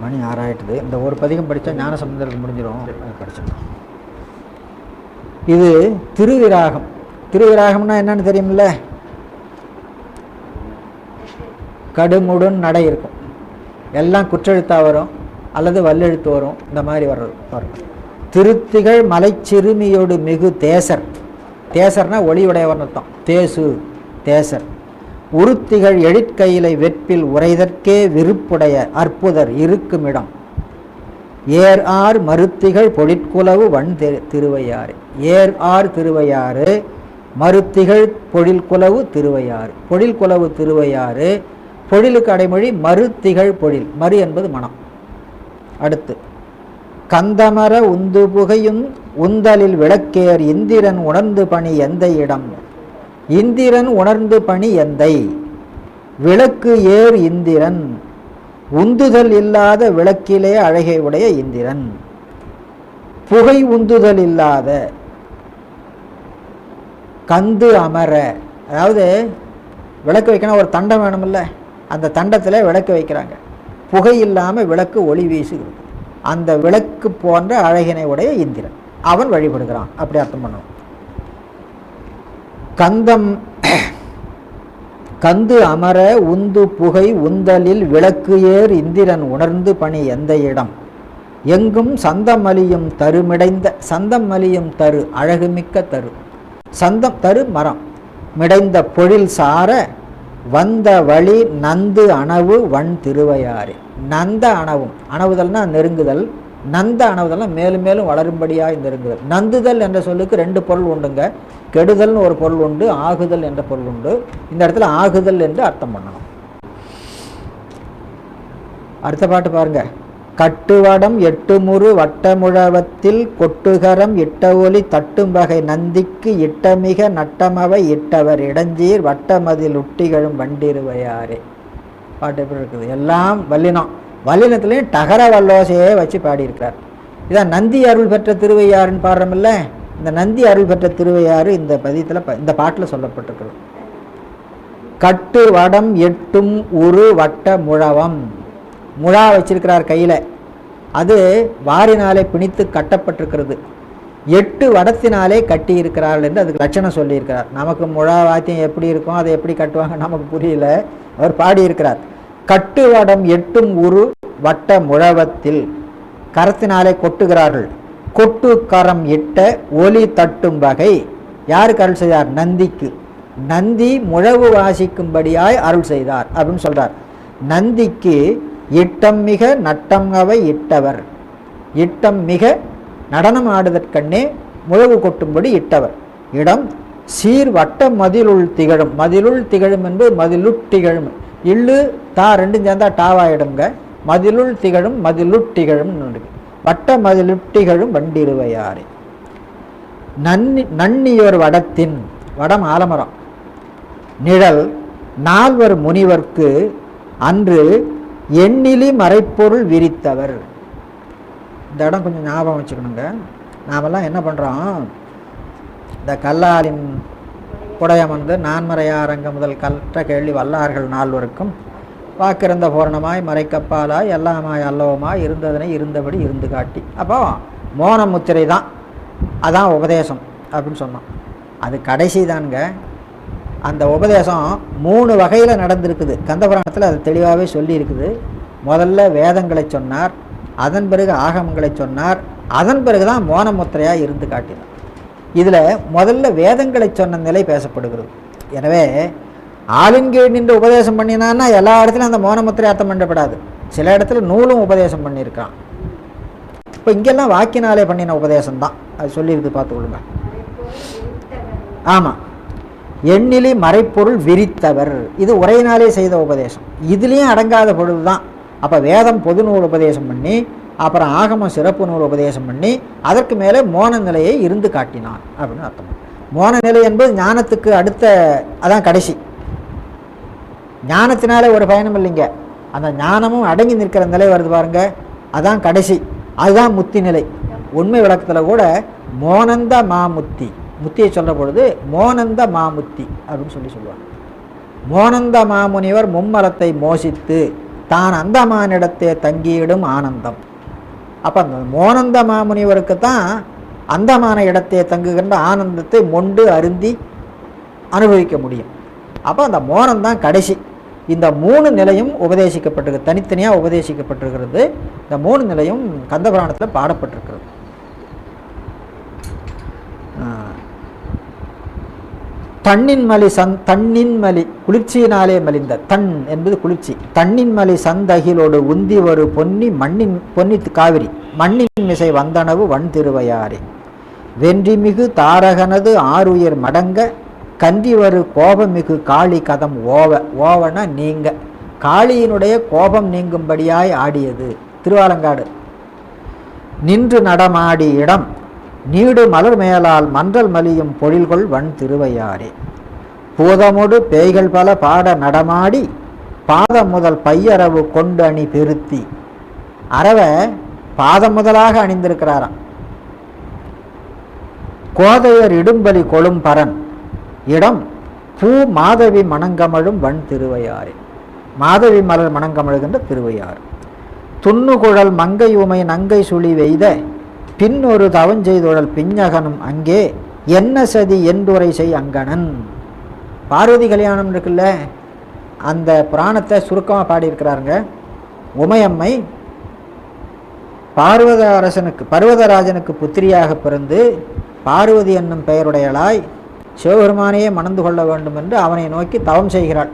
மணி ஆறாயிட்டுது. இந்த ஒரு பதிகம் படித்தா ஞான சம்பந்தருக்கு முடிஞ்சிடும் அது படிச்சிடலாம். இது திருவிராகம். திருவிராகம்னா என்னன்னு தெரியுமில்ல? கடுமுடன் நடை இருக்கும். எல்லாம் குற்றெழுத்தாக வரும். அல்லது வல்லெழுத்து வரும். இந்த மாதிரி வர்றது வரும். திருத்திகள் மலைச்சிறுமியோடு மிகு தேசர். தேசர்னா ஒளியுடையவர்னு தான் தேசு தேசர். உருத்திகள் எழிற்கையிலை வெற்பில் உரைதற்கே விருப்புடைய அற்புதர் இருக்குமிடம். ஏர் ஆர் மருத்திகள் பொழிற்குலவு வன் திருவையாறு. ஏர் ஆர் திருவையாறு மருத்திகள் பொழில்குலவு திருவையாறு. பொழில்குலவு திருவையாறு பொழிலுக்கு அடைமொழி மருத்திகள் பொழில். மறு என்பது மனம். அடுத்து கந்தமர உந்து புகையும் உந்தலில் விளக்கேர் இந்திரன் உணர்ந்து பணி எந்த இடம் இந்திரன் உணர்ந்து பணி எந்தை? விளக்கு ஏர் இந்திரன். உந்துதல் இல்லாத விளக்கிலே அழகை உடைய இந்திரன். புகை உந்துதல் இல்லாத கந்து அமர. அதாவது விளக்கு வைக்கணும் ஒரு தண்டம் வேணுமில்ல. அந்த தண்டத்தில் விளக்கு வைக்கிறாங்க. புகை இல்லாமல் விளக்கு ஒளி வீசுகிறது. அந்த விளக்கு போன்ற அழகினை உடைய இந்திரன். அவன் வழிபடுகிறான். அப்படி அர்த்தம் பண்ணுவோம். கந்தம் கந்து அமர உந்து புகை உந்தலில் விளக்கு ஏர் இந்திரன் உணர்ந்து பணி எந்த இடம்? எங்கும் சந்தம் அலியும் தருமிடைந்த சந்தம் அலியும் தரு அழகுமிக்க தரு. சந்தம் தரு மரம். மிடைந்த பொழில் சார வந்த வழி நந்து அணவு வன் திருவையாறு. நந்த அணவும். அணவுதல்னா நெருங்குதல். நந்த அணவுதல்னா மேலும் மேலும் வளரும்படியாக நெருங்குதல் நந்துதல் என்ற சொல்லுக்கு ரெண்டு பொருள் உண்டுங்க. கெடுதல்னு ஒரு பொருள் உண்டு ஆகுதல் என்ற பொருள் உண்டு. இந்த இடத்துல ஆகுதல் என்று அர்த்தம் பண்ணணும். அடுத்த பாட்டு பாருங்க. கட்டுவடம் எட்டுமுறு வட்டமுழவத்தில் கொட்டுகரம் இட்ட ஒலி தட்டும் வகை நந்திக்கு இட்டமிக நட்டமவை இட்டவர் இடஞ்சீர் வட்டமதில் உட்டிகளும் வண்டிருவையாரே. பாட்டு எப்படி இருக்குது? எல்லாம் வல்லினம். வல்லினத்துலேயும் டகர வல்லோசையே வச்சு பாடியிருக்கிறார். இதான் நந்தி அருள் பெற்ற திருவையாறுன்னு பாடுறோமில்ல இந்த நந்தி அருள் பெற்ற திருவையாறு இந்த பதியத்தில் இந்த பாட்டில் சொல்லப்பட்டிருக்கிறது. கட்டு வடம் எட்டும் உரு வட்ட முழவம். முழா வச்சிருக்கிறார் கையில். அது வாரினாலே பிணித்து கட்டப்பட்டிருக்கிறது. எட்டு வடத்தினாலே கட்டி இருக்கிறார்கள் என்று அதுக்கு லட்சணம் சொல்லியிருக்கிறார். நமக்கு முழா வாத்தியம் எப்படி இருக்கும் அதை எப்படி கட்டுவாங்க நமக்கு புரியல. அவர் பாடியிருக்கிறார். கட்டுவடம் எட்டும் உரு வட்ட முழவத்தில் கரத்தினாலே கொட்டுகிறார்கள். கொட்டு கரம் இட்ட ஒலி தட்டும் வகை யாருக்கு அருள் செய்தார்? நந்திக்கு. நந்தி முழவு வாசிக்கும்படியாய் அருள் செய்தார் அப்படின்னு சொல்றார். நந்திக்கு இட்டம் மிக நட்டம் அவை இட்டவர். இட்டம் மிக நடனம் ஆடுதற்கண்ணே முழவு கொட்டும்படி இட்டவர். இடம் சீர் வட்ட மதிலுள் திகழும். மதிலுள் திகழும் என்பது மதிலுட் திகழும். இல்லு தா ரெண்டும் சேர்ந்தா டாவாயிடுங்க. மதிலுள் திகழும் மதிலுட் இருக்கு. வட்ட மதிலுட்டிகழும் வண்டிருவையாறு நன்னி நன்னியோர் வடத்தின் வடம் ஆலமரம். நிழல் நால்வர் முனிவர்க்கு அன்று எண்ணிலி மறைப்பொருள் விரித்தவர். இந்த இடம் கொஞ்சம் ஞாபகம் வச்சுக்கணுங்க. நாமெல்லாம் என்ன பண்ணுறோம் இந்த கல்லாலின் புடையமர்ந்து நான்மறையாரங்க முதல் கற்ற கேள்வி வல்லார்கள் நால்வருக்கும். வாக்கிருந்த பூரணமாய் மறைக்கப்பாலாய் எல்லாமாய் அல்லவமாய் இருந்ததனை இருந்தபடி இருந்து காட்டி. அப்போ மோன முத்திரை தான். அதான் உபதேசம் அப்படின்னு சொன்னோம் அது கடைசி தானுங்க. அந்த உபதேசம் மூணு வகையில் நடந்திருக்குது. கந்தபுராணத்தில் அது தெளிவாகவே சொல்லியிருக்குது. முதல்ல வேதங்களை சொன்னார் அதன் பிறகு ஆகமங்களை சொன்னார் அதன் பிறகு தான் மோனமுத்திரையாக இருந்து காட்டினார். இதில் முதல்ல வேதங்களை சொன்ன நிலை பேசப்படுகிறது. எனவே ஆளுங்கீழ் நின்று உபதேசம் பண்ணினான்னா எல்லா இடத்துலையும் அந்த மோனமுத்திரை அர்த்தம் பண்ணப்படாது. சில இடத்துல நூலும் உபதேசம் பண்ணியிருக்கான். இப்போ இங்கெல்லாம் வாக்கினாலே பண்ணின உபதேசம் தான் அது சொல்லியிருக்கு பார்த்துக்கொள்ளுங்க ஆமாம் எண்ணிலி மறைப்பொருள் விரித்தவர். இது உரையினாலே செய்த உபதேசம். இதுலேயும் அடங்காத பொழுது தான் அப்போ வேதம் பொது நூல் உபதேசம் பண்ணி அப்புறம் ஆகம சிறப்பு நூல் உபதேசம் பண்ணி அதற்கு மேலே மோன நிலையை இருந்து காட்டினான் அப்படின்னு அர்த்தம். மோன நிலை என்பது ஞானத்துக்கு அடுத்த அதான் கடைசி. ஞானத்தினால ஒரு பயணம் இல்லைங்க. அந்த ஞானமும் அடங்கி நிற்கிற நிலை வருது பாருங்க. அதான் கடைசி. அதுதான் முத்தி நிலை. உண்மை விளக்கத்தில் கூட மோனந்த மாமுத்தி முத்தியை சொல்ற பொழுது மோனந்த மாமுத்தி அப்படின்னு சொல்லி சொல்லுவாங்க. மோனந்த மாமுனிவர் மும்மலத்தை மோசித்து தான் அந்தமானிடத்தே தங்கியிடும் ஆனந்தம். அப்போ அந்த மோனந்த மாமுனிவருக்கு தான் அந்தமான இடத்தை தங்குகின்ற ஆனந்தத்தை மொண்டு அருந்தி அனுபவிக்க முடியும். அப்போ அந்த மோனம் தான் கடைசி. இந்த மூணு நிலையும் உபதேசிக்கப்பட்டிருக்கு தனித்தனியாக உபதேசிக்கப்பட்டிருக்கிறது. இந்த மூணு நிலையும் கந்தபுராணத்தில் பாடப்பட்டிருக்கிறது. தண்ணின் மலி சந் தண்ணின்மலி குளிர்ச்சியினாலே மலிந்த தன் என்பது குளிர்ச்சி. தண்ணின் மலி சந்தகிலோடு உந்தி ஒரு பொன்னி மண்ணின் பொன்னி காவிரி மண்ணின் மிசை வந்தனவு வன் திருவையாறே வென்றிமிகு தாரகனது ஆறுயிர் மடங்க கன்றிவரு கோபமிகு காளி கதம் ஓவ ஓவன நீங்க. காளியினுடைய கோபம் நீங்கும்படியாய் ஆடியது திருவாலங்காடு. நின்று நடமாடி இடம் நீடு மலர் மேலால் மன்றல் மலியும் பொழில்கொள் வன் திருவையாரே பூதமொடு பேய்கள் பல பாட நடமாடி பாதம் முதல் பையரவு கொண்டு அணி பெருத்தி. அறவை பாதம் முதலாக அணிந்திருக்கிறாராம். கோதையர் இடும்பலி கொழும் பரன் இடம் பூ மாதவி மணங்கமழும் வன் திருவையாறு மாதவி மலர் மணங்கமழுகின்ற திருவையாறு. துண்ணுகுழல் மங்கை உமை நங்கை சுழி வெய்த பின் ஒரு தவஞ்செய்துழல் பிஞ்சகனும் அங்கே என்ன சதி என்றுரை செய் அங்கணன்? பார்வதி கல்யாணம் இருக்குல்ல அந்த புராணத்தை சுருக்கமாக பாடியிருக்கிறாருங்க. உமையம்மை பார்வத அரசனுக்கு பர்வதராஜனுக்கு புத்திரியாக பிறந்து பார்வதி என்னும் பெயருடையளாய் சிவபெருமானையே மணந்து கொள்ள வேண்டும் என்று அவனை நோக்கி தவம் செய்கிறாள்.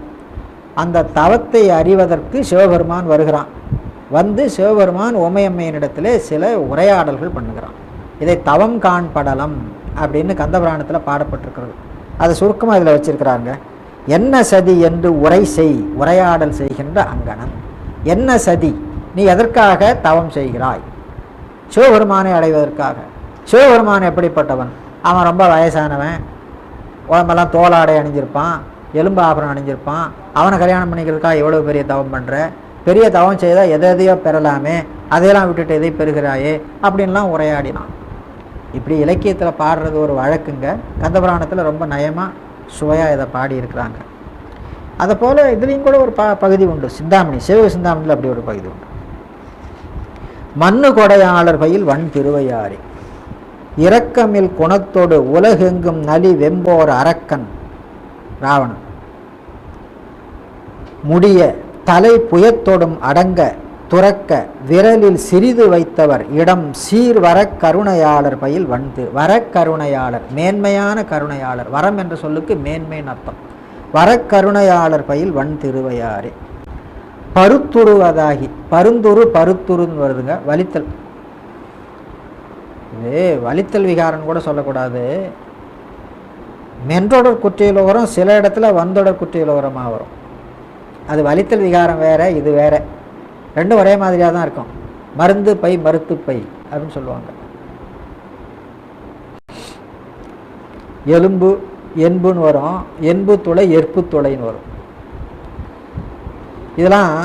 அந்த தவத்தை அறிவதற்கு சிவபெருமான் வருகிறான். வந்து சிவபெருமான் உமையம்மையினிடத்தில் சில உரையாடல்கள் பண்ணுகிறான். இதை தவம் காண்படலம் அப்படின்னு கந்தபுராணத்தில் பாடப்பட்டிருக்கிறது. அதை சுருக்கமாக இதில் வச்சிருக்கிறாங்க. என்ன சதி என்று உரை செய் உரையாடல் செய்கின்ற அங்கனம். என்ன சதி? நீ எதற்காக தவம் செய்கிறாய்? சிவபெருமானை அடைவதற்காக. சிவபெருமான் எப்படிப்பட்டவன்? அவன் ரொம்ப வயசானவன். உடம்பெல்லாம் தோலாடை அணிஞ்சிருப்பான். எலும்பு ஆபரணம் அணிஞ்சிருப்பான். அவனை கல்யாணம் பண்ணிக்கிறதுக்காக எவ்வளோ பெரிய தவம் பண்ணுற பெரிய தவம் செய்தால் எதை எதையோ பெறலாமே அதையெல்லாம் விட்டுட்டு எதை பெறுகிறாயே அப்படின்லாம் உரையாடினான். இப்படி இலக்கியத்தில் பாடுறது ஒரு வழக்குங்க. கந்தபுராணத்தில் ரொம்ப நயமாக சுவையாக இதை பாடியிருக்கிறாங்க. அதை போல் இதுலேயும் கூட ஒரு ப பகுதி உண்டு. சிந்தாமணி சிவக சிந்தாமணியில் அப்படி ஒரு பகுதி உண்டு. மண்ணு கொடையாளர் பயில் வன் திருவையாறு. இரக்கமில் குணத்தோடு உலகெங்கும் நலி வெம்போர் அரக்கன் ராவணன். முடிய தலை புயத்தொடும் அடங்க துறக்க விரலில் சிறிது வைத்தவர் இடம் சீர் வர கருணையாளர் பயில் வந்து வர கருணையாளர் மேன்மையான கருணையாளர் வரம் என்ற சொல்லுக்கு மேன்மையின் அர்த்தம். வரக்கருணையாளர் பயில் வன் திருவையாரே பருத்துருவதாகி பருந்துரு பருத்துருன்னு வருதுங்க வலித்தல். இது வலித்தல் விகாரன் கூட சொல்லக்கூடாது. மென்றொடர் குற்றியலோகரம் சில இடத்துல வந்தொடர் குற்றியலோகரமாக வரும். அது வலித்தல் விகாரம் வேற இது வேற. ரெண்டும் ஒரே மாதிரியாக தான் இருக்கும். மருந்து பை மருத்து பை அப்படின்னு சொல்லுவாங்க. எலும்பு என்புன்னு வரும். என்பு துளை எற்பு துளைன்னு வரும். இதெல்லாம்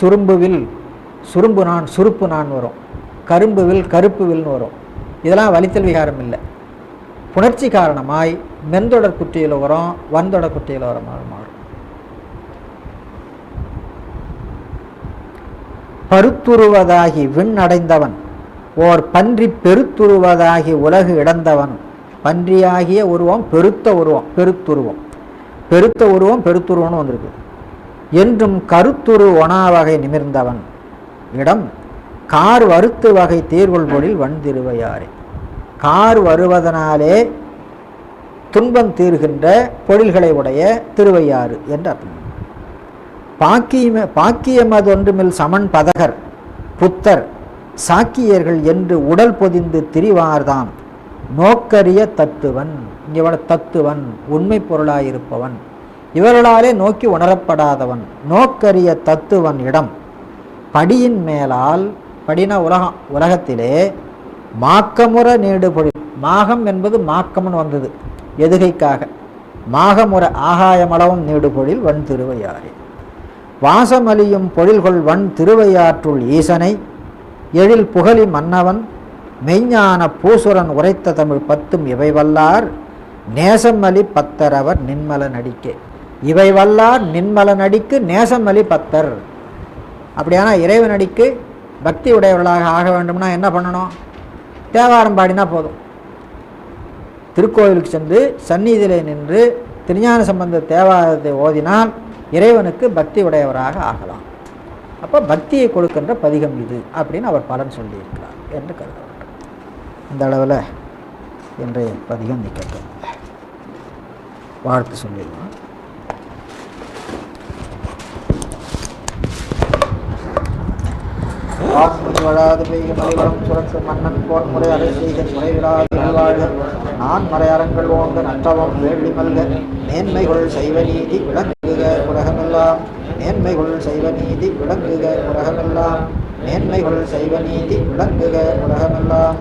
சுரும்புவில் சுரும்பு நான் சுருப்பு நான் வரும். கரும்புவில் கருப்பு வில்னு வரும். இதெல்லாம் வலித்தல் விகாரம் இல்லை. புணர்ச்சி காரணமாய் மென்தொடர் குட்டியில் வரும் வன்தொடர் குற்றியில் உரமாக மாறும். பருத்துருவதாகி விண் அடைந்தவன் ஓர் பன்றி பெருத்துருவதாகி உலகு இடந்தவன் பன்றியாகிய உருவம் பெருத்த உருவம் பெருத்துருவம். பெருத்த உருவம் பெருத்துருவம்னு வந்திருக்கு. என்றும் கருத்துரு ஒனாவகை நிமிர்ந்தவன். இடம் கார் வருத்து வகை தேர்கொள்பொழில் வன் கார் வருவதனாலே துன்பம் தீர்கின்ற பொழில்களை உடைய திருவையாறு என்று அர்த்தம். பாக்கியம பாக்கியமது ஒன்றுமில் சமன் பதகர் புத்தர் சாக்கியர்கள் என்று உடல் பொதிந்து திரிவார்தாம். நோக்கரிய தத்துவன் இங்கே தத்துவன் உண்மை பொருளாயிருப்பவன். இவர்களாலே நோக்கி உணரப்படாதவன் நோக்கரிய தத்துவன் இடம். படியின் மேலால் படினா உலகம் உலகத்திலே மாக்கமுற நீடுபொழி. மாகம் என்பது மாக்கம்னு வந்தது. எதுகைக்காக? மாகமுற ஆகாயமளவும் நீடுபொழில் வன் திருவையாறு. வாசமலியும் பொழில்கொள் வன் திருவையாற்றுள் ஈசனை. எழில் புகழி மன்னவன். மெய்ஞான பூசுரன் உரைத்த தமிழ் பத்தும் இவை வல்லார் நேசமலி பத்தரவர் நின்மல நடிக்கே. இவை வல்லார் நின்மல நடிக்கு நேசமலி பத்தர். அப்படியானா இறைவனடிக்கு பக்தி உடையவர்களாக ஆக வேண்டும்னா என்ன பண்ணணும்? தேவாரம் பாடினா போதும். திருக்கோயிலுக்கு சென்று சந்நிதியில் நின்று திருஞான சம்பந்த தேவாரத்தை ஓதினால் இறைவனுக்கு பக்தி உடையவராக ஆகலாம். அப்போ பக்தியை கொடுக்கின்ற பதிகம் இது அப்படின்னு அவர் பலன் சொல்லியிருக்கிறார் என்று கருதப்பட்டது. இந்த அளவில் இன்றைய பதிகம் நிற்கட்டும் வாழ்த்து சொல்லிடுவோம் வழாது பெய்க மலைவளம் சுரக்க மன்னன் போன் முறை அலை செய்க முறைவிடாது வாழ்க நான் மறையறங்கள் ஓங்க நற்றவம் வேள்வி மல்க. மேன்மைகள் சைவ நீதி விளங்குக உலகமெல்லாம். மேன்மைகள் சைவ நீதி விளங்குக உலகமெல்லாம். மேன்மைகள் சைவ நீதி விளங்குக உலகமெல்லாம்.